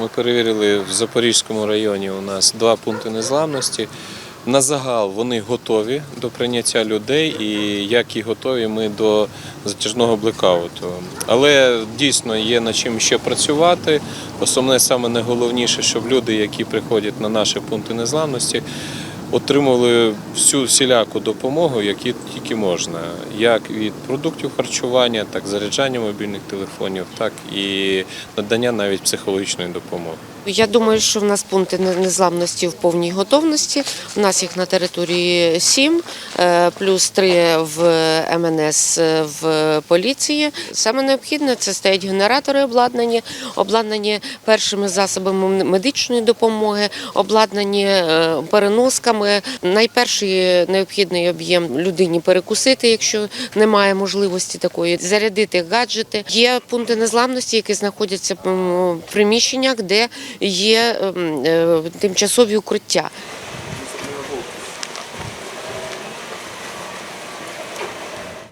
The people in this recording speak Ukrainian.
Ми перевірили в Запорізькому районі у нас два пункти незламності. На загал вони готові до прийняття людей, і як і готові ми до затяжного блекауту. Але дійсно є над чим ще працювати. Основне саме найголовніше, щоб люди, які приходять на наші пункти незламності, отримували всю всіляку допомогу, які тільки можна, як від продуктів харчування, так і заряджання мобільних телефонів, так і надання навіть психологічної допомоги. Я думаю, що в нас пункти не- незламності в повній готовності. У нас їх на території сім, плюс три в МНС е, в поліції. Саме необхідне це стоять генератори обладнані, обладнані першими засобами медичної допомоги, обладнані е, переносками. Найперший необхідний об'єм людині перекусити, якщо немає можливості такої, зарядити гаджети. Є пункти незламності, які знаходяться в приміщеннях, де є ем, е, тимчасові укриття.